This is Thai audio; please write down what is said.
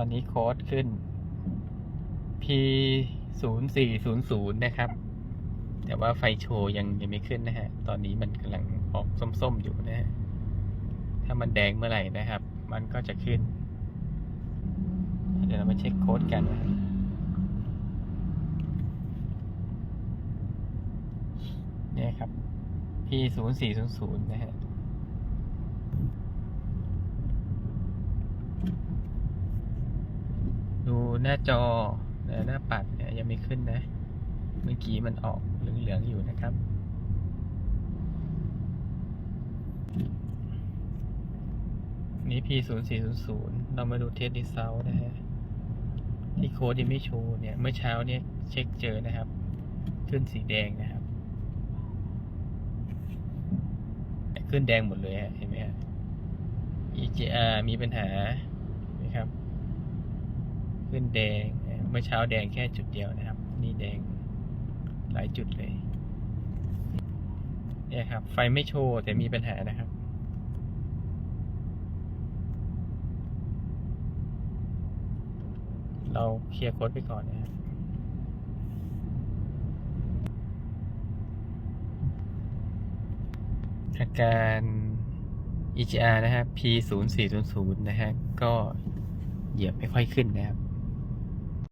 อนนี้โค้ดขึ้น P 0 4 0 0นะครับ แต่ว่าไฟโชว์ยังยังไม่ขึ้นนะฮะ ตอนนี้มันกำลังออกส้มๆอยู่นะฮะ ถ้ามันแดงเมื่อไหร่นะครับ มันก็จะขึ้น เดี๋ยวเรามาเช็คโค้ดกันนะครับเนี่ครับ P 0 4 0 0นะฮะ ดู หน้าจอหน้าปัดเนี่ยยังไม่ขึ้นนะ เมื่อกี้มันออกเหลืองๆอยู่นะครับ นี่ P 0 4 0 0เรามาดูเทสดิเซลนะฮะ ที่โค้ดยังไม่โชว์เนี่ย เมื่อเช้าเนี่ยเช็คเจอนะครับ ขึ้นสีแดงนะครับ ขึ้นแดงหมดเลยฮะเห็นไหมฮะ EGR มีปัญหานะครับ ขึ้นแดง เมื่อเช้าแดงแค่จุดเดียวนะครับ นี่แดงหลายจุดเลย เนี่ยครับ ไฟไม่โชว์แต่มีปัญหานะครับเราเคลียร์โค้ดไปก่อนนะครับอาการ EGR นะครับ P 0 4 0 0นะฮะ ก็เหยียบไม่ค่อยขึ้นนะครับ